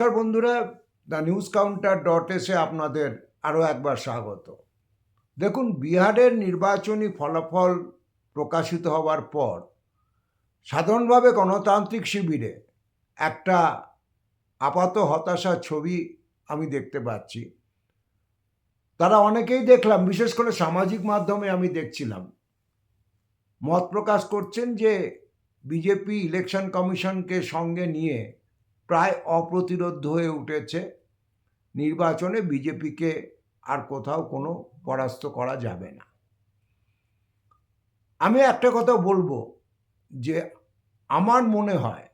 নমস্কার বন্ধুরা, the news counter dot এসে আপনাদের আরও একবার স্বাগত। দেখুন, বিহারের নির্বাচনী ফলাফল প্রকাশিত হওয়ার পর সাধারণভাবে গণতান্ত্রিক শিবিরে একটা আপাত হতাশার ছবি আমি দেখতে পাচ্ছি। তারা অনেকেই দেখলাম, বিশেষ করে সামাজিক মাধ্যমে আমি দেখছিলাম, মত প্রকাশ করছেন যে বিজেপি ইলেকশন কমিশনকে সঙ্গে নিয়ে প্রায় অপ্রতিরোধ হয়ে উঠেছে। নির্বাচনে বিজেপিকে আর কোথাও কোনো পরাস্ত করা যাবে না। আমি একটা কথা বলব যে আমার মনে হয়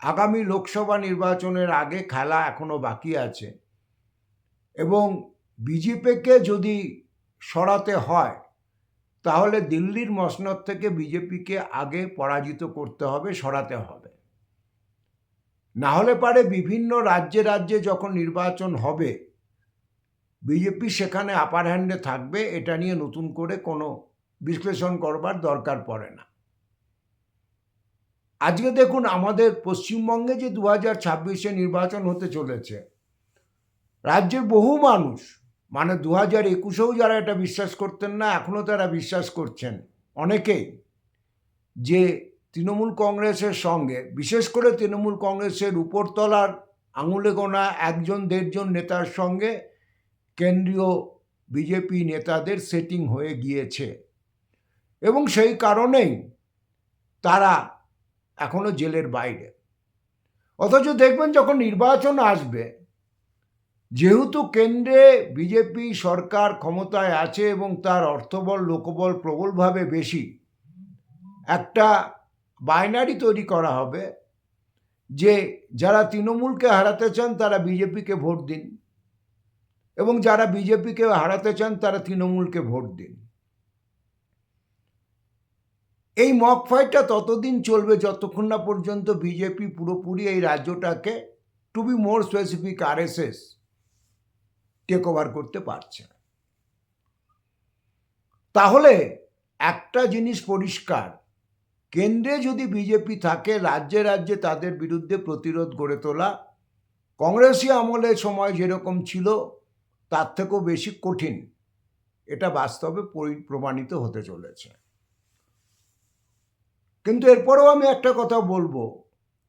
আগামী লোকসভা নির্বাচনের আগে খেলা এখনও বাকি আছে এবং বিজেপিকে যদি সরাতে হয়, তাহলে দিল্লির মসনদ থেকে বিজেপিকে আগে পরাজিত করতে হবে, সরাতে হবে। না হলে পারে বিভিন্ন রাজ্যে রাজ্যে যখন নির্বাচন হবে, বিজেপি সেখানে আপার হ্যান্ডে থাকবে, এটা নিয়ে নতুন করে কোনো বিশ্লেষণ করবার দরকার পড়ে না। আজকে দেখুন আমাদের পশ্চিমবঙ্গে যে দু হাজার ছাব্বিশে নির্বাচন হতে চলেছে, রাজ্যের বহু মানুষ মানে দু হাজার একুশেও যারা এটা বিশ্বাস করতেন না এখনও তারা বিশ্বাস করছেন, অনেকেই, যে তৃণমূল কংগ্রেসের সঙ্গে, বিশেষ করে তৃণমূল কংগ্রেসের উপরতলার আঙুলে গোনা একজন, দেড়জন নেতার সঙ্গে কেন্দ্রীয় বিজেপি নেতাদের সেটিং হয়ে গিয়েছে। এবং সেই কারণেই তারা এখনও জেলের বাইরে। অথচ দেখবেন যখন নির্বাচন আসবে, যেহেতু কেন্দ্রে বিজেপি সরকার ক্ষমতায় আছে এবং তার অর্থবল, লোকবল প্রবলভাবে বেশি, একটা বাইনারি তৈরি করা হবে যে যারা তৃণমূলকে হারাতে চান তারা বিজেপিকে ভোট দিন এবং যারা বিজেপিকে হারাতে চান তারা তৃণমূলকে ভোট দিন। এই মক ফাইটটা ততদিন চলবে যতক্ষণ না পর্যন্ত বিজেপি পুরোপুরি এই রাজ্যটাকে to be more specific RSS take over করতে পারছে তাহলে একটা জিনিস পরিষ্কার কেন্দ্রে যদি বিজেপি থাকে, রাজ্যে রাজ্যে তাদের বিরুদ্ধে প্রতিরোধ গড়ে তোলা। কংগ্রেসি আমলের সময় যেরকম ছিল, তার থেকেও বেশি কঠিন। এটা বাস্তবে পরি- প্রমাণিত হতে চলেছে। কিন্তু এরপরেও আমি একটা কথা বলব।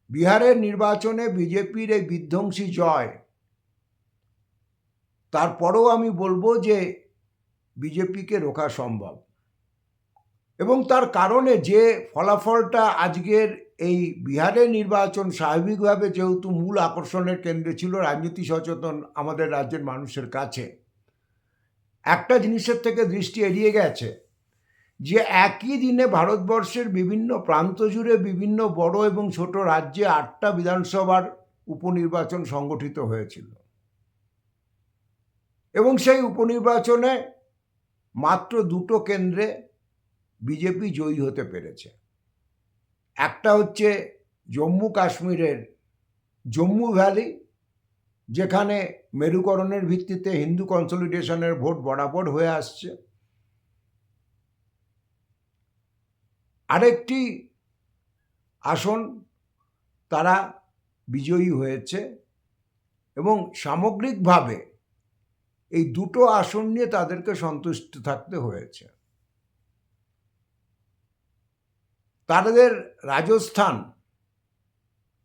বিহারের নির্বাচনে বিজেপির এই বিধ্বংসী জয়, তারপরেও আমি বলব যে বিজেপিকে রোখা সম্ভব। এবং তার কারণে যে ফলাফলটা আজকের এই বিহারের নির্বাচন স্বাভাবিকভাবে যেহেতু মূল আকর্ষণের কেন্দ্রে ছিল, রাজনীতি সচেতন আমাদের রাজ্যের মানুষের কাছে। একটা জিনিসের থেকে দৃষ্টি এড়িয়ে গেছে যে একই দিনে ভারতবর্ষের বিভিন্ন প্রান্ত জুড়ে বিভিন্ন বড় এবং ছোট রাজ্যে আটটা বিধানসভার উপনির্বাচন সংগঠিত হয়েছিল। এবং সেই উপনির্বাচনে মাত্র দুটো কেন্দ্রে বিজেপি জয়ী হতে পেরেছে। একটা হচ্ছে জম্মু কাশ্মীরের জম্মু ভ্যালি, যেখানে মেরুকরণের ভিত্তিতে হিন্দু কনসলিডেশনের ভোট বরাবর হয়ে আসছে। আরেকটি আসন তারা বিজয়ী হয়েছে এবং সামগ্রিকভাবে এই দুটো আসন নিয়ে তাদেরকে সন্তুষ্ট থাকতে হয়েছে। তাদের রাজস্থান,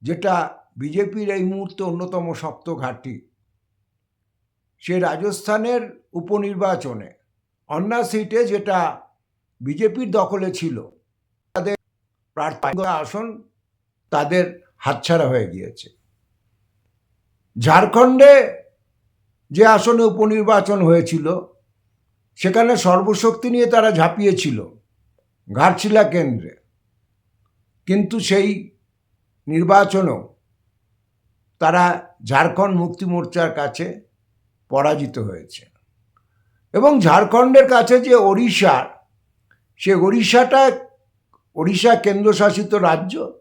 যেটা বিজেপির এই মুহূর্তে অন্যতম শক্ত ঘাঁটি, সে রাজস্থানের উপনির্বাচনে অন্না সিটে যেটা বিজেপির দখলে ছিল, তাদের প্রার্থী আসন তাদের হাতছাড়া হয়ে গিয়েছে। ঝাড়খণ্ডে যে আসনে উপনির্বাচন হয়েছিল, সেখানে সর্বশক্তি নিয়ে তারা ঝাঁপিয়েছিল, ঘাটশিলা কেন্দ্রে। কিন্তু সেই নির্বাচনও তারা ঝাড়খণ্ড মুক্তি মোর্চার কাছে পরাজিত হয়েছে। এবং ঝাড়খণ্ডের কাছে যে ওড়িশা, সে ওড়িশাটা, ওড়িশা কেন্দ্রশাসিত রাজ্য,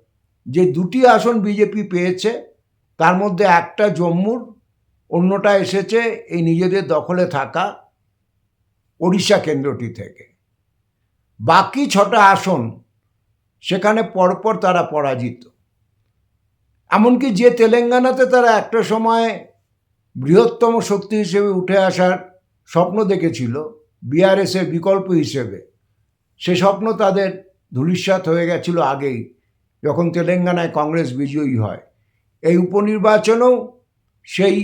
যে দুটি আসন বিজেপি পেয়েছে, তার মধ্যে একটা জম্মুর, অন্যটা এসেছে এই নিজেদের দখলে থাকা ওড়িশা কেন্দ্রটি থেকে। বাকি ছটা আসন সেখানে পরপর তারা পরাজিত। এমনকি যে তেলেঙ্গানাতে তারা একটা সময় বৃহত্তম শক্তি হিসেবে উঠে আসার স্বপ্ন দেখেছিল, বিআরএসের বিকল্প হিসেবে। সে স্বপ্ন তাদের ধূলিসাৎ হয়ে গেছিল আগেই, যখন তেলেঙ্গানায় কংগ্রেস বিজয়ী হয়। এই উপনির্বাচনেও সেই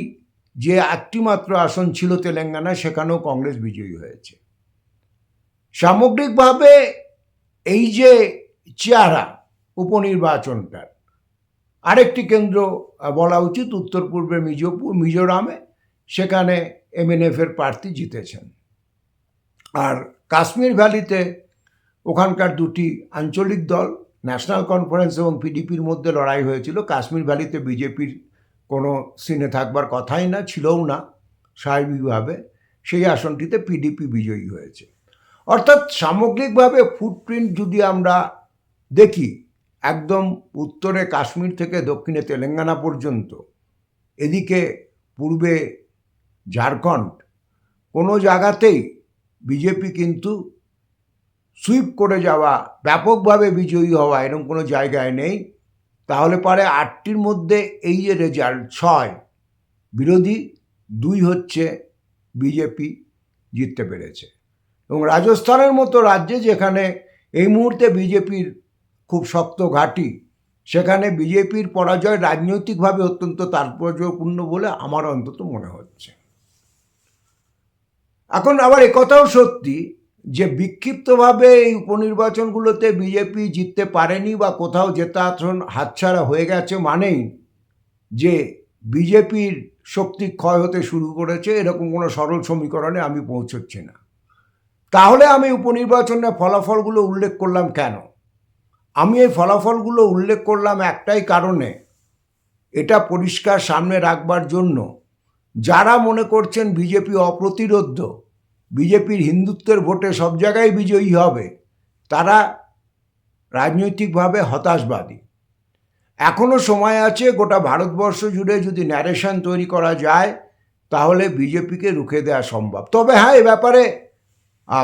যে একটি মাত্র আসন ছিল তেলেঙ্গানায়, সেখানেও কংগ্রেস বিজয়ী হয়েছে। সামগ্রিকভাবে এই যে চেহারা উপনির্বাচনটার। আরেকটি কেন্দ্র বলা উচিত, উত্তর পূর্বে মিজোপুর মিজোরামে, সেখানে এমএনএফের প্রার্থী জিতেছেন। আর কাশ্মীর ভ্যালিতে ওখানকার দুটি আঞ্চলিক দল, ন্যাশনাল কনফারেন্স এবং পিডিপির মধ্যে লড়াই হয়েছিল। কাশ্মীর ভ্যালিতে বিজেপির কোনো সিনে থাকবার কথাই না, ছিলও না, স্বাভাবিকভাবে সেই আসনটিতে পিডিপি বিজয়ী হয়েছে। অর্থাৎ সামগ্রিকভাবে ফুটপ্রিন্ট যদি আমরা দেখি একদম উত্তরে কাশ্মীর থেকে দক্ষিণে তেলেঙ্গানা পর্যন্ত। এদিকে পূর্বে ঝাড়খণ্ড। কোনো জায়গাতেই বিজেপি কিন্তু সুইপ করে যাওয়া, ব্যাপকভাবে বিজয়ী হওয়া এরকম কোনো জায়গায় নেই। তাহলে পারে আটটির মধ্যে এই যে রেজাল্ট ছয়। বিরোধী দুই হচ্ছে বিজেপি জিততে পেরেছে। এবং রাজস্থানের মতো রাজ্যে যেখানে এই মুহূর্তে বিজেপির খুব শক্ত ঘাঁটি। সেখানে বিজেপির পরাজয় রাজনৈতিকভাবে অত্যন্ত তাৎপর্যপূর্ণ বলে আমার অন্তত মনে হচ্ছে। এখন আবার একথাও সত্যি যে বিক্ষিপ্তভাবে এই উপনির্বাচনগুলোতে বিজেপি জিততে পারেনি বা কোথাও জেতা হাতছাড়া হয়ে গেছে মানেই যে বিজেপির শক্তি ক্ষয় হতে শুরু করেছে, এরকম কোনো সরল সমীকরণে আমি পৌঁছচ্ছি না। তাহলে আমি উপনির্বাচনের ফলাফলগুলো উল্লেখ করলাম কেন? আমি এই ফলাফলগুলো উল্লেখ করলাম একটাই কারণে। এটা পরিষ্কার সামনে রাখবার জন্য। যারা মনে করছেন বিজেপি অপ্রতিরোধ্য, বিজেপির হিন্দুত্বের ভোটে সব জায়গায় বিজয়ী হবে, তারা রাজনৈতিকভাবে হতাশবাদী। এখনও সময় আছে গোটা ভারতবর্ষ জুড়ে যদি ন্যারেশন তৈরি করা যায়, তাহলে বিজেপিকে রুখে দেওয়া সম্ভব। তবে হ্যাঁ এ ব্যাপারে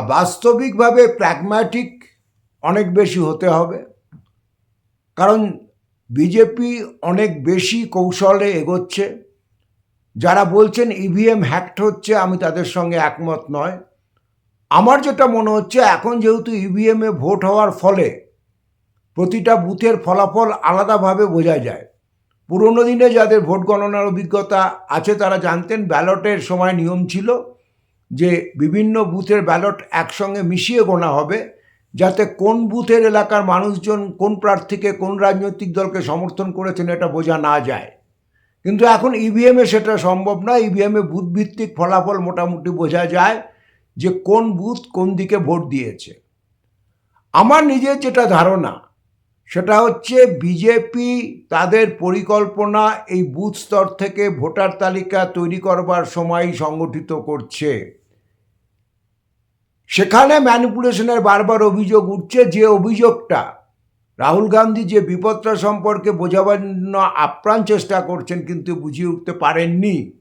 বাস্তবিকভাবে প্র্যাগম্যাটিক অনেক বেশি হতে হবে। কারণ বিজেপি অনেক বেশি কৌশলে এগোচ্ছে। যারা বলছেন ইভিএম হ্যাক্ট হচ্ছে, আমি তাদের সঙ্গে একমত নয়। আমার যেটা মনে হচ্ছে, এখন যেহেতু ইভিএমে ভোট হওয়ার ফলে প্রতিটা বুথের ফলাফল আলাদাভাবে বোঝা যায়। পুরনো দিনে যাদের ভোট গণনার অভিজ্ঞতা আছে, তারা জানতেন ব্যালটের সময় নিয়ম ছিল যে বিভিন্ন বুথের ব্যালট একসঙ্গে মিশিয়ে গোনা হবে। যাতে কোন বুথের এলাকার মানুষজন, কোন প্রার্থীকে, কোন রাজনৈতিক দলকে সমর্থন করেছেন এটা বোঝা না যায়। কিন্তু এখন ইভিএমে সেটা সম্ভব না ইভিএমে বুথ ভিত্তিক ফলাফল মোটামুটি বোঝা যায় যে কোন বুথ কোন দিকে ভোট দিয়েছে। আমার নিজের যেটা ধারণা, সেটা হচ্ছে বিজেপি তাদের পরিকল্পনা এই বুথ স্তর থেকে ভোটার তালিকা তৈরি করবার সময় সংগঠিত করছে। সেখানে ম্যানিপুলেশনের বারবার অভিযোগ উঠছে যে অভিযোগটা রাহুল গান্ধী যে বিপদটা সম্পর্কে বোঝাবার জন্য আপ্রাণ চেষ্টা করছেন কিন্তু বুঝিয়ে উঠতে পারেননি।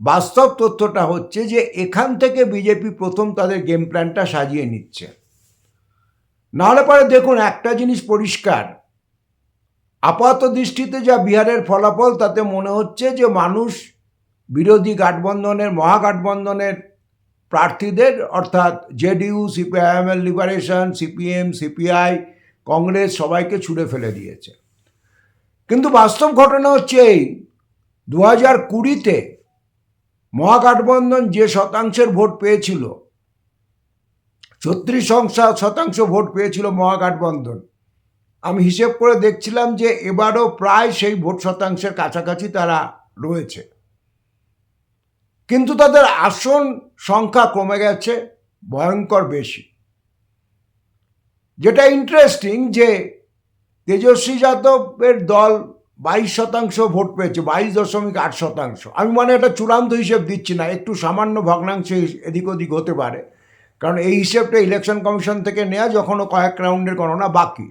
বাস্তব তথ্যটা হচ্ছে যে এখান থেকে বিজেপি প্রথম তাদের গেম প্ল্যানটা সাজিয়ে নিচ্ছে। নাহলে পরে দেখুন একটা জিনিস পরিষ্কার। আপাত দৃষ্টিতে যা বিহারের ফলাফল, তাতে মনে হচ্ছে যে মানুষ বিরোধী গাঠবন্ধনের, মহাগাঠবন্ধনের প্রার্থীদের, অর্থাৎ JDU CPIML liberation CPM, CPI, Congress সবাইকে ছুঁড়ে ফেলে দিয়েছে। কিন্তু বাস্তব ঘটনা হচ্ছে এই দু হাজার কুড়িতে মহাগঠবন্ধন যে শতাংশের ভোট পেয়েছিল, ছত্রিশ শতাংশ ভোট পেয়েছিল মহাগঠবন্ধন আমি হিসেব করে দেখছিলাম যে এবারও প্রায় সেই ভোট শতাংশের কাছাকাছি তারা রয়েছে। কিন্তু তাদের আসন সংখ্যা কমে গেছে, ভয়ঙ্কর বেশি। যেটা ইন্টারেস্টিং যে তেজস্বী যাদবের দল বাইশ শতাংশ ভোট পেয়েছে, বাইশ দশমিক আট শতাংশ। আমি মানে এটা চূড়ান্ত হিসেব দিচ্ছি না, একটু সামান্য ভগ্নাংশ এদিক ওদিক হতে পারে। কারণ এই হিসেবটা ইলেকশন কমিশন থেকে নেওয়া যখনও কয়েক রাউন্ডের গণনা বাকি।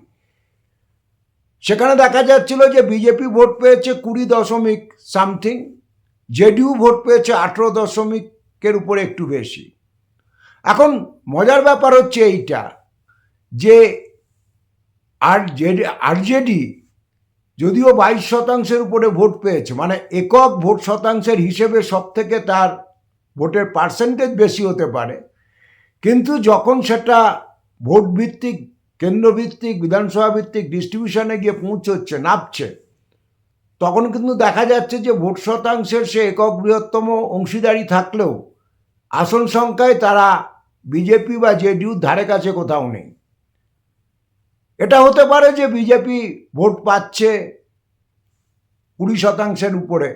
সেখানে দেখা যাচ্ছিল যে বিজেপি ভোট পেয়েছে কুড়ি দশমিক সামথিং জেডিইউ ভোট পেয়েছে আঠেরো দশমিকের উপরে একটু বেশি। এখন মজার ব্যাপার হচ্ছে এইটা, যে আর জেডি আরজেডি যদিও বাইশ শতাংশের উপরে ভোট পেয়েছে মানে একক ভোট শতাংশের হিসেবে সব থেকে তার ভোটের পার্সেন্টেজ বেশি হতে পারে, কিন্তু যখন সেটা ভোট ভিত্তিক কেন্দ্রভিত্তিক বিধানসভা ভিত্তিক ডিস্ট্রিবিউশনে গিয়ে পৌঁছচ্ছে, নামছে, তখন কিন্তু দেখা যাচ্ছে যে ভোট শতাংশের সে একক বৃহত্তম অংশীদারি থাকলেও আসন সংখ্যায় তারা বিজেপি বা জেডিউর ধারে কাছে কোথাও নেই। এটা হতে পারে যে বিজেপি ভোট পাচ্ছে কুড়ি শতাংশের উপরে।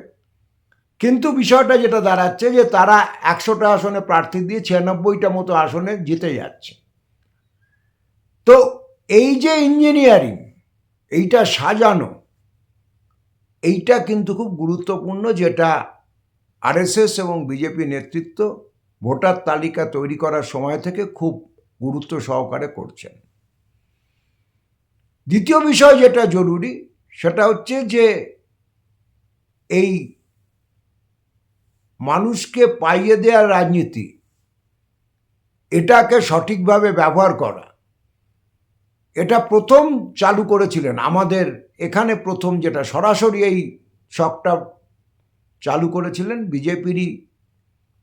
কিন্তু বিষয়টা যেটা দাঁড়াচ্ছে যে তারা একশোটা আসনে প্রার্থী দিয়ে ছিয়ানব্বইটা মতো আসনে জিতে যাচ্ছে। তো এই যে ইঞ্জিনিয়ারিং এইটা সাজানো, এইটা কিন্তু খুব গুরুত্বপূর্ণ যেটা আরএসএস এবং বিজেপি নেতৃত্ব ভোটার তালিকা তৈরি করার সময় থেকে খুব গুরুত্ব সহকারে করছেন। দ্বিতীয় বিষয় যেটা জরুরি, সেটা হচ্ছে যে এই মানুষকে পাইয়ে দেওয়ার রাজনীতি, এটাকে সঠিকভাবে ব্যবহার করা, এটা প্রথম চালু করেছিলেন। আমাদের এখানে প্রথম যেটা সরাসরি এই শখটা চালু করেছিলেন বিজেপিরই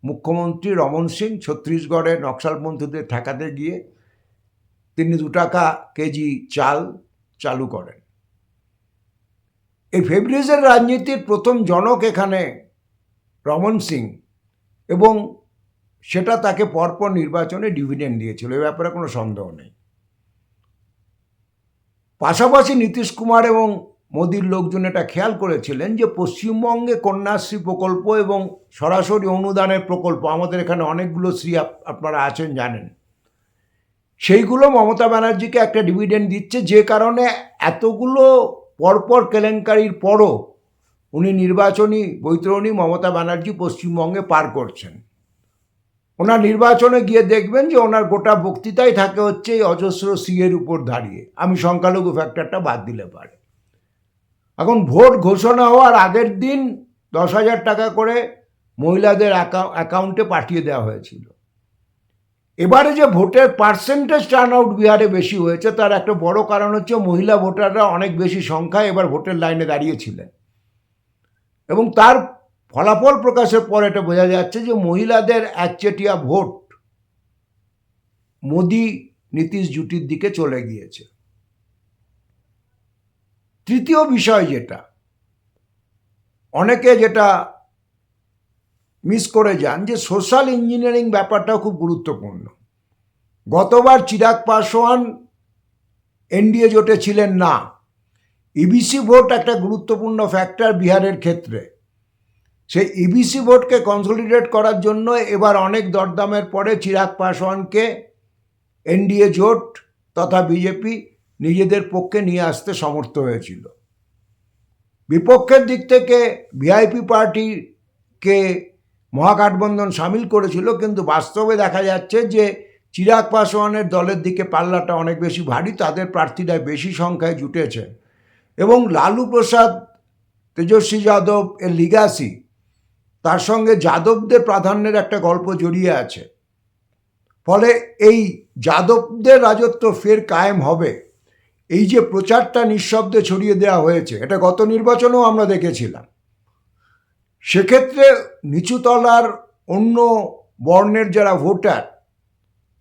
মুখ্যমন্ত্রী রমন সিং ছত্তিশগড়ে নকশালপন্থীদের ঠেকাতে গিয়ে তিনি দু টাকা কেজি চাল চালু করেন। এই ফেব্রিজের রাজনীতির প্রথম জনক এখানে রমন সিং এবং সেটা তাকে পরপর নির্বাচনে ডিভিডেন্ড দিয়েছিল, এ ব্যাপারে কোনো সন্দেহ নেই। পাশাপাশি নীতিশ কুমার এবং মোদির লোকজন এটা খেয়াল করেছিলেন যে পশ্চিমবঙ্গে কন্যাশ্রী প্রকল্প এবং সরাসরি অনুদানের প্রকল্প, আমাদের এখানে অনেকগুলো শ্রী আপ- আপনারা আছেন, জানেন। সেইগুলো মমতা ব্যানার্জিকে একটা ডিভিডেন্ড দিচ্ছে যে কারণে এতগুলো পরপর কেলেঙ্কারির পরও উনি নির্বাচনী, বৈতরণী মমতা ব্যানার্জি পশ্চিমবঙ্গে পার করছেন। ওনার নির্বাচনে গিয়ে দেখবেন যে ওনার গোটা বক্তৃতাই থাকে হচ্ছে এই অজস্র সিএর উপর দাঁড়িয়ে। আমি সংখ্যালঘু ফ্যাক্টরটা বাদ দিলে পারে। এখন ভোট ঘোষণা হওয়ার আগের দিন দশ হাজার টাকা করে মহিলাদের অ্যাকাউন্টে পাঠিয়ে দেওয়া হয়েছিল। এবারে যে ভোটের পার্সেন্টেজ টার্ন আউট বিহারে বেশি হয়েছে, তার একটা বড় কারণ হচ্ছে মহিলা ভোটাররা অনেক বেশি সংখ্যায় এবার ভোটের লাইনে দাঁড়িয়েছিলেন। এবং তার ফলাফল প্রকাশের পর এটা বোঝা যাচ্ছে যে মহিলাদের একচেটিয়া ভোট মোদি, নীতিশ জুটির দিকে চলে গিয়েছে। তৃতীয় বিষয় যেটা, অনেকে যেটা মিস করে যান যে সোশ্যাল ইঞ্জিনিয়ারিং ব্যাপারটাও খুব গুরুত্বপূর্ণ। গতবার চিরাগ পাসওয়ান এনডিএ জোটে ছিলেন না। ইবিসি ভোট একটা গুরুত্বপূর্ণ ফ্যাক্টর বিহারের ক্ষেত্রে। সেই ইবিসি ভোটকে কনসলিডেট করার জন্য এবার অনেক দরদামের পরে চিরাগ পাসওয়ানকে এনডিএ জোট তথা বিজেপি নিজেদের পক্ষে নিয়ে আসতে সমর্থ হয়েছিল। বিপক্ষের দিক থেকে ভিআইপি পার্টিকে মহাগঠবন্ধন সামিল করেছিল, কিন্তু বাস্তবে দেখা যাচ্ছে যে চিরাগ পাসওয়ানের দলের দিকে পাল্লাটা অনেক বেশি ভারী, তাদের প্রার্থীরা বেশি সংখ্যায় জুটেছে। এবং লালু প্রসাদ, তেজস্বী যাদব এর লিগাসি, তার সঙ্গে যাদবদের প্রাধান্যের একটা গল্প জড়িয়ে আছে। ফলে এই যাদবদের রাজত্ব ফের কায়েম হবে। এই যে প্রচারটা নিঃশব্দে ছড়িয়ে দেওয়া হয়েছে, এটা গত নির্বাচনেও আমরা দেখেছিলাম। সেক্ষেত্রে নিচুতলার অন্য বর্ণের যারা ভোটার,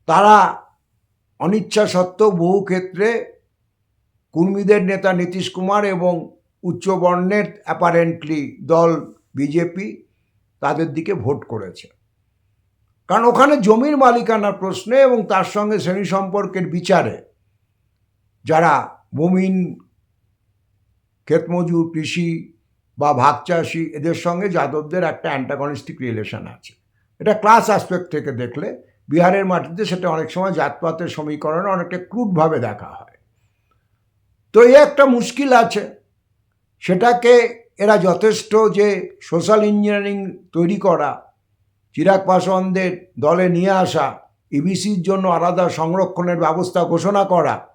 তারা অনিচ্ছা সত্ত্বেও বহু ক্ষেত্রে কুর্মীদের নেতা নীতিশ কুমার এবং উচ্চবর্ণের অ্যাপারেন্টলি দল বিজেপি তাদের দিকে ভোট করেছে। কারণ ওখানে জমির মালিকানার প্রশ্নে এবং তার সঙ্গে শ্রেণি সম্পর্কের বিচারে যারা বমিন ক্ষেতমজুর, কৃষি বা ভাগ চাষি এদের সঙ্গে যাদবদের একটা অ্যান্টাগনিস্টিক রিলেশন আছে। এটা ক্লাস অ্যাসপেক্ট থেকে দেখলে বিহারের মাটিতে সেটা অনেক সময় জাতপাতের সমীকরণে অনেকটা ক্রুডভাবে দেখা হয়। তো এই একটা মুশকিল আছে। সেটাকে এরা যথেষ্ট যে সোশ্যাল ইঞ্জিনিয়ারিং তৈরি করা, চিরাগ পাসওয়ানদের দলে নিয়ে আসা ইবিসির জন্য আলাদা সংরক্ষণের ব্যবস্থা ঘোষণা করা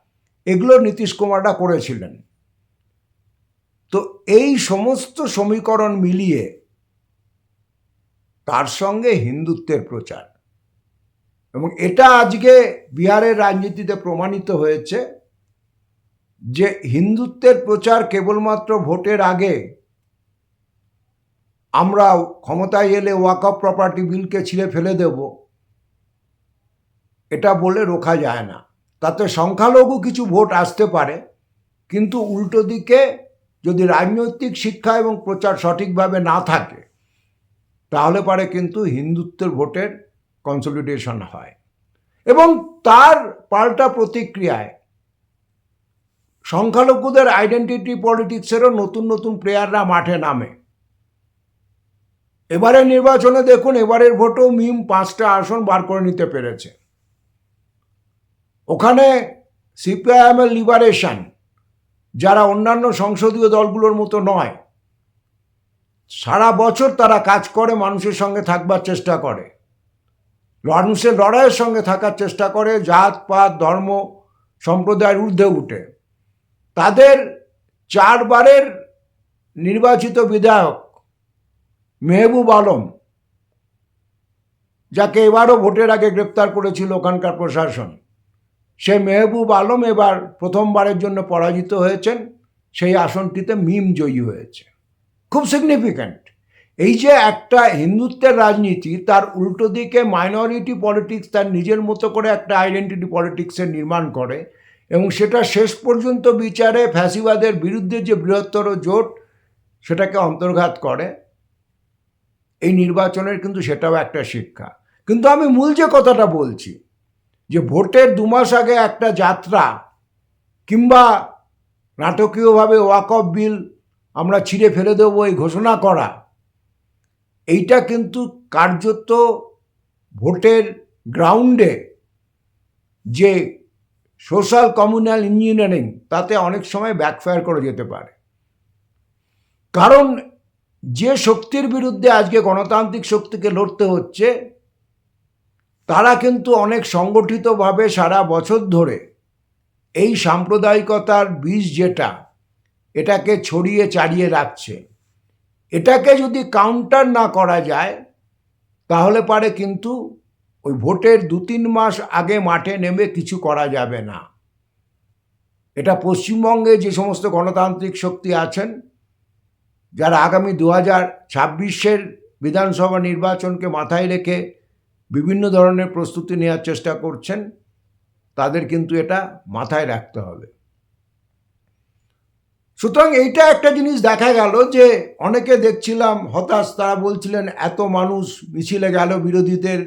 এগুলো নীতিশ কুমাররা করেছিলেন। তো এই সমস্ত সমীকরণ মিলিয়ে তার সঙ্গে হিন্দুত্বের প্রচার। এবং এটা আজকে বিহারের রাজনীতিতে প্রমাণিত হয়েছে যে হিন্দুত্বের প্রচার কেবলমাত্র ভোটের আগে আমরা ক্ষমতায় এলে ওয়াকআপ প্রপার্টি বিলকে ছিঁড়ে ফেলে দেব, এটা বলে রোখা যায় না। তাতে সংখ্যালঘু কিছু ভোট আসতে পারে, কিন্তু উল্টো দিকে যদি রাজনৈতিক শিক্ষা এবং প্রচার সঠিকভাবে না থাকে, তাহলে পারে কিন্তু হিন্দুত্বের ভোটের কনসলিডেশন হয়। এবং তার পাল্টা প্রতিক্রিয়ায় সংখ্যালঘুদের আইডেন্টিটি পলিটিক্সেরও নতুন নতুন প্লেয়াররা মাঠে নামে। এবারের নির্বাচনে দেখুন, এবারের ভোটেও মিম পাঁচটা আসন বার করে নিতে পেরেছে। ওখানে সিপিআইএমের লিবারেশন যারা অন্যান্য সংসদীয় দলগুলোর মতো নয়, সারা বছর তারা কাজ করে, মানুষের সঙ্গে থাকবার চেষ্টা করে। মানুষের লড়াইয়ের সঙ্গে থাকার চেষ্টা করে, জাত, পাত, ধর্ম, সম্প্রদায়ের ঊর্ধ্বে উঠে। তাদের চারবারের নির্বাচিত বিধায়ক মেহবুব আলম, যাকে এবারও ভোটের আগে গ্রেপ্তার করেছিল ওখানকার প্রশাসন সে মেহবুব আলম এবার প্রথমবারের জন্য পরাজিত হয়েছেন। সেই আসনটিতে মিম জয়ী হয়েছে। খুব সিগনিফিক্যান্ট এই যে একটা হিন্দুত্বের রাজনীতি, তার উল্টো দিকে মাইনরিটি পলিটিক্স তার নিজের মতো করে একটা আইডেন্টিটি পলিটিক্সের নির্মাণ করে এবং সেটা শেষ পর্যন্ত বিচারে ফ্যাসিবাদের বিরুদ্ধে যে বৃহত্তর জোট, সেটাকে অন্তর্ঘাত করে। এই নির্বাচনের কিন্তু সেটাও একটা শিক্ষা। কিন্তু আমি মূল যে কথাটা বলছি যে ভোটের দু মাস আগে একটা যাত্রা কিংবা নাটকীয়ভাবে ওয়াকফ বিল আমরা ছিঁড়ে ফেলে দেবো এই ঘোষণা করা, এইটা কিন্তু কার্যত ভোটের গ্রাউন্ডে যে সোশ্যাল কমিউনাল ইঞ্জিনিয়ারিং তাতে অনেক সময় ব্যাকফায়ার করে যেতে পারে। কারণ যে শক্তির বিরুদ্ধে আজকে গণতান্ত্রিক শক্তিকে লড়তে হচ্ছে তারা কিন্তু অনেক সংগঠিতভাবে সারা বছর ধরে এই সাম্প্রদায়িকতার বীজ যেটা, এটাকে ছড়িয়ে চাড়িয়ে রাখছে। এটাকে যদি কাউন্টার না করা যায়, তাহলে পারে কিন্তু ওই ভোটের দু তিন মাস আগে মাঠে নেমে কিছু করা যাবে না। এটা পশ্চিমবঙ্গে যে সমস্ত গণতান্ত্রিক শক্তি আছেন, যারা আগামী দু হাজার ছাব্বিশের বিধানসভা নির্বাচনকে মাথায় রেখে বিভিন্ন ধরনের প্রস্তুতি নেওয়ার চেষ্টা করছেন, তাদের কিন্তু এটা মাথায় রাখতে হবে। সুতরাং এইটা একটা জিনিস দেখা গেল যে অনেকে দেখছিলাম হতাশ, তারা বলছিলেন, এত মানুষ মিছিলে গেল বিরোধীদের,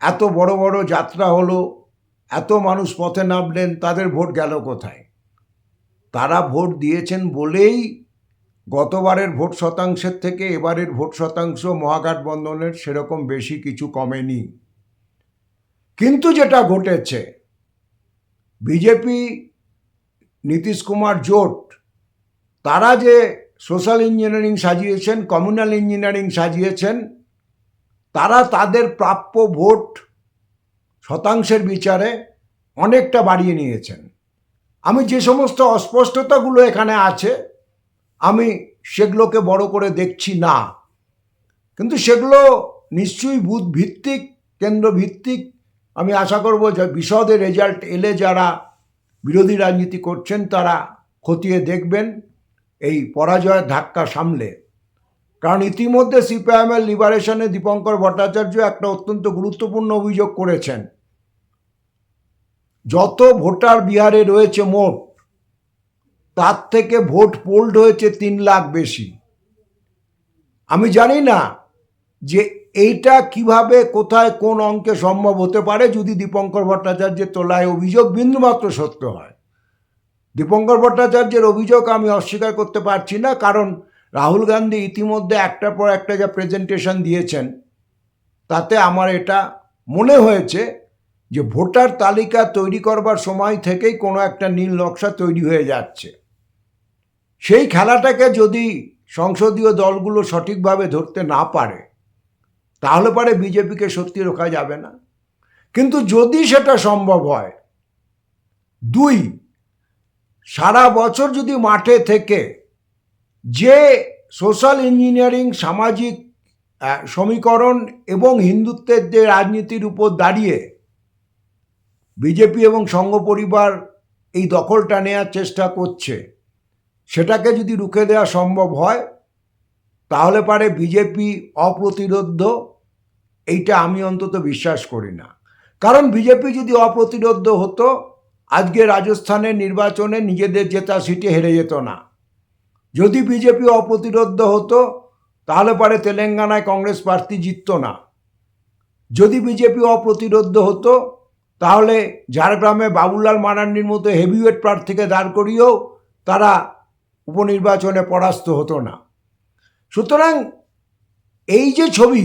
এত বড় বড় যাত্রা হলো, এত মানুষ পথে নামলেন, তাদের ভোট গেল কোথায়? তারা ভোট দিয়েছেন বলেই গতবারের ভোট শতাংশের থেকে এবারের ভোট শতাংশ মহাগঠবন্ধনের সেরকম বেশি কিছু কমেনি। কিন্তু যেটা ঘটেছে, বিজেপি নীতিশ কুমার জোট, তারা যে সোশ্যাল ইঞ্জিনিয়ারিং সাজিয়েছেন, কমিউনাল ইঞ্জিনিয়ারিং সাজিয়েছেন, তারা তাদের প্রাপ্য ভোট শতাংশের বিচারে অনেকটা বাড়িয়ে নিয়েছেন। আমি যে সমস্ত অস্পষ্টতাগুলো এখানে আছে আমি সেগুলোকে বড় করে দেখছি না। কিন্তু সেগুলো নিশ্চয়ই বুথ ভিত্তিক কেন্দ্র ভিত্তিক আমি আশা করব যে বিশদে রেজাল্ট এলে যারা বিরোধী রাজনীতি করছেন তারা খতিয়ে দেখবেন এই পরাজয়ের ধাক্কা সামলে। কারণ ইতিমধ্যে সিপিআইএমের লিবারেশনে দীপঙ্কর ভট্টাচার্য একটা অত্যন্ত গুরুত্বপূর্ণ অভিযোগ করেছেন। যত ভোটার বিহারে রয়েছে মোট তার থেকে ভোট পোল্ড হয়েছে তিন লাখ বেশি। আমি জানি না যে এইটা কীভাবে, কোথায়, কোন অঙ্কে সম্ভব হতে পারে যদি দীপঙ্কর ভট্টাচার্যের তোলায় অভিযোগ বিন্দুমাত্র সত্য হয়। দীপঙ্কর ভট্টাচার্যের অভিযোগ আমি অস্বীকার করতে পারছি না, কারণ রাহুল গান্ধী ইতিমধ্যে একটার পর একটা যা প্রেজেন্টেশন দিয়েছেন, তাতে আমার এটা মনে হয়েছে যে ভোটার তালিকা তৈরি করবার সময় থেকেই কোনো একটা নীল নকশা তৈরি হয়ে যাচ্ছে। সেই খেলাটাকে যদি সংসদীয় দলগুলো সঠিকভাবে ধরতে না পারে, তাহলে পারে বিজেপিকে সত্যি রোখা যাবে না। কিন্তু যদি সেটা সম্ভব হয়, দুই, সারা বছর যদি মাঠে থেকে যে সোশ্যাল ইঞ্জিনিয়ারিং, সামাজিক সমীকরণ এবং হিন্দুত্বের যে রাজনীতির উপর দাঁড়িয়ে বিজেপি এবং সংঘ পরিবার এই দখলটা নেওয়ার চেষ্টা করছে সেটাকে যদি রুখে দেওয়া সম্ভব হয়, তাহলে পারে বিজেপি অপ্রতিরোধ্য এইটা আমি অন্তত বিশ্বাস করি না। কারণ বিজেপি যদি অপ্রতিরোধ্য হতো, আজকে রাজস্থানের নির্বাচনে নিজেদের জেতা সিটে হেরে যেত না। যদি বিজেপি অপ্রতিরোধ্য হতো, তাহলে পারে তেলেঙ্গানায় কংগ্রেস প্রার্থী জিততো না। যদি বিজেপি অপ্রতিরোধ্য হতো, তাহলে ঝাড়গ্রামে বাবুলাল মারান্ডির মতো হেভিওয়েট প্রার্থীকে দাঁড় করিয়েও তারা উপনির্বাচনে পরাস্ত হতো না। সুতরাং এই যে ছবি,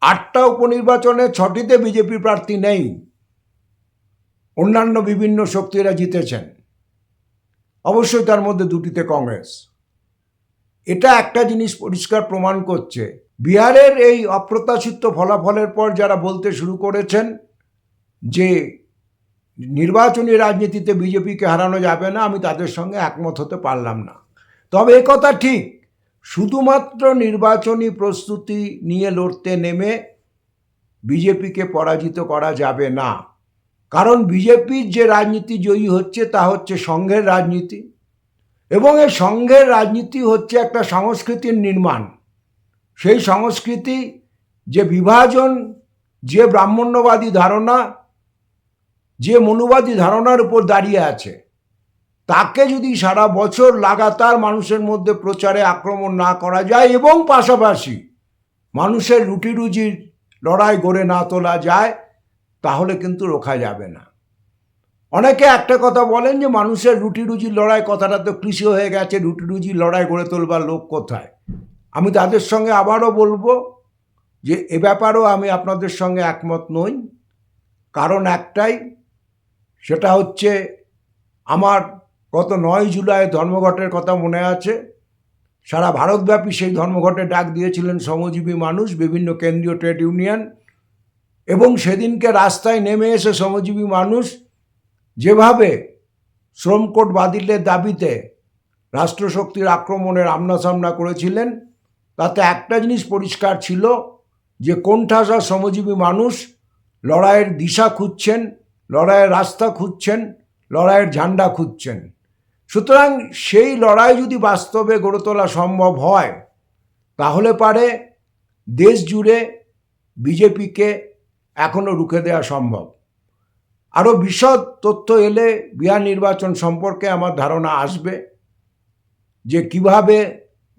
আটটা উপনির্বাচনে ছটিতে বিজেপি প্রার্থী নেই, অন্যান্য বিভিন্ন শক্তিরা জিতেছেন। অবশ্যই তার মধ্যে দুটিতে কংগ্রেস। এটা একটা জিনিস পরিষ্কার প্রমাণ করছে। বিহারের এই অপ্রত্যাশিত ফলাফলের পর যারা বলতে শুরু করেছেন যে নির্বাচনী রাজনীতিতে বিজেপিকে হারানো যাবে না, আমি তাদের সঙ্গে একমত হতে পারলাম না। তবে কথা ঠিক, শুধুমাত্র নির্বাচনী প্রস্তুতি নিয়ে লড়তে নেমে বিজেপিকে পরাজিত করা যাবে না। কারণ বিজেপির যে রাজনীতি জয়ী হচ্ছে, তা হচ্ছে সংঘের রাজনীতি। এবং এই সংঘের রাজনীতি হচ্ছে একটা সংস্কৃতির নির্মাণ। সেই সংস্কৃতি, যে বিভাজন, যে ব্রাহ্মণ্যবাদী ধারণা যে মনুবাদী ধারণার উপর দাঁড়িয়ে আছে, তাকে যদি সারা বছর লাগাতার মানুষের মধ্যে প্রচারে আক্রমণ না করা যায় এবং পাশাপাশি মানুষের রুটি রুজির লড়াই গড়ে না তোলা যায়, তাহলে কিন্তু রোখা যাবে না। অনেকে একটা কথা বলেন যে মানুষের রুটি রুজির লড়াই কথাটা তো কৃষি হয়ে গেছে, রুটি রুজির লড়াই গড়ে তোলবার লোক কোথায়? আমি তাদের সঙ্গে আবারও বলব যে এ ব্যাপারেও আমি আপনাদের সঙ্গে একমত নই। কারণ একটাই সেটা হচ্ছে আমার গত নয় জুলাই ধর্মঘটের কথা মনে আছে। সারা ভারতব্যাপী সেই ধর্মঘটে ডাক দিয়েছিলেন শ্রমজীবী মানুষ, বিভিন্ন কেন্দ্রীয় ট্রেড ইউনিয়ন এবং সেদিনকে রাস্তায় নেমে এসে শ্রমজীবী মানুষ যেভাবে শ্রম কোড বাতিলের দাবিতে রাষ্ট্রশক্তির আক্রমণের আমনাসামনা করেছিলেন, তাতে একটা জিনিস পরিষ্কার ছিল যে কোণঠাসা শ্রমজীবী মানুষ লড়াইয়ের দিশা খুঁজছেন লড়াইয়ের রাস্তা খুঁজছেন, লড়াইয়ের ঝান্ডা খুঁজছেন। সুতরাং সেই লড়াই যদি বাস্তবে গড়ে তোলা সম্ভব হয়, তাহলে পারে দেশ জুড়ে বিজেপিকে এখনও রুখে দেওয়া সম্ভব। আরও বিশদ তথ্য এলে বিহার নির্বাচন সম্পর্কে আমার ধারণা আসবে যে কীভাবে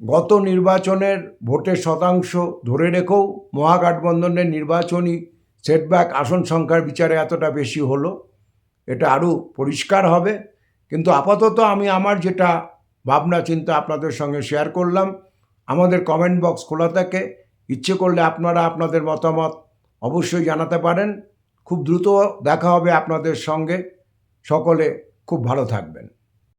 গত নির্বাচনের ভোটের শতাংশ ধরে রেখেও মহাগঠবন্ধনের নির্বাচনী সেটব্যাক আসন সংখ্যার বিচারে এতটা বেশি হলো, এটা আরও পরিষ্কার হবে। কিন্তু আপাতত আমি আমার যেটা ভাবনা, চিন্তা আপনাদের সঙ্গে শেয়ার করলাম, আমাদের কমেন্ট বক্স খোলা থাকে। ইচ্ছে করলে আপনারা আপনাদের মতামত অবশ্যই জানাতে পারেন। খুব দ্রুত দেখা হবে আপনাদের সঙ্গে। সকলে খুব ভালো থাকবেন।